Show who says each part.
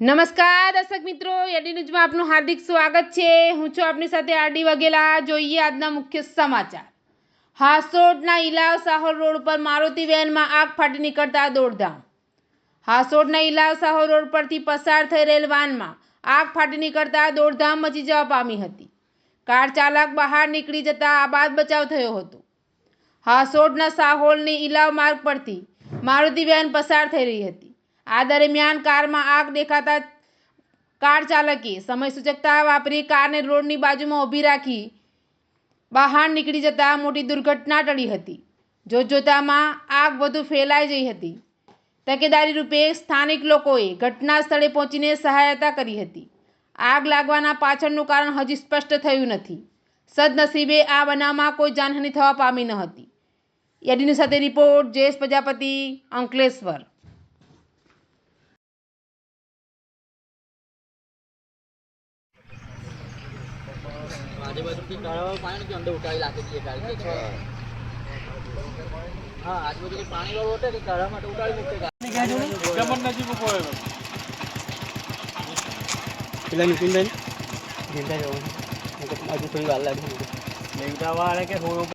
Speaker 1: નમસ્કાર, દર્શક મિત્રો. એડી ન્યૂઝમાં આપનું હાર્દિક સ્વાગત છે. હું છું આપની સાથે આરડી વગેલા જોઈએ આજના મુખ્ય સમાચાર. હાસોડના ઇલાવ સાહોર રોડ પર મારુતિ વેનમાં આગ ફાટી નીકળતા દોડધામ. હાસોડના ઇલાવ સાહોર રોડ પરથી પસાર થઈ રહેલ વાનમાં આગ ફાટી નીકળતા દોડધામ મચી જવા પામી હતી. કાર ચાલક બહાર નીકળી જતા આબાદ બચાવ થયો હતો. હાસોડના સાહોલની ઇલાવ માર્ગ પરથી મારુતિ વેન પસાર થઈ રહી હતી. આ દરમિયાન કારમાં આગ દેખાતા કાર ચાલકે સમય સૂચકતા વાપરી કારને રોડની બાજુમાં ઊભી રાખી બહાર નીકળી જતા મોટી દુર્ઘટના ટળી હતી. જોતજોતામાં આગ વધુ ફેલાઈ જઈ હતી. તકેદારી રૂપે સ્થાનિક લોકોએ ઘટના સ્થળે પહોંચીને સહાયતા કરી હતી. આગ લાગવાના પાછળનું કારણ હજી સ્પષ્ટ થયું નથી. સદનસીબે આ બનાવમાં કોઈ જાનહાનિ થવા પામી ન હતી. યાદીની સાથે રિપોર્ટ, જયેશ પ્રજાપતિ, અંકલેશ્વર.
Speaker 2: આજુબાજુથી તળાવ પાણી કે અંદર ઉઠાવી લાગે છે ગાડી હા આજુબાજુ પાણી વાળું કે તળાવ માટે ઉઠાવી મૂકે
Speaker 3: પેલા નીતિનભાઈ જીવતા જવાનું હજુ થોડી વાર લાગે.
Speaker 2: મેઘતા વાળે કે થોડું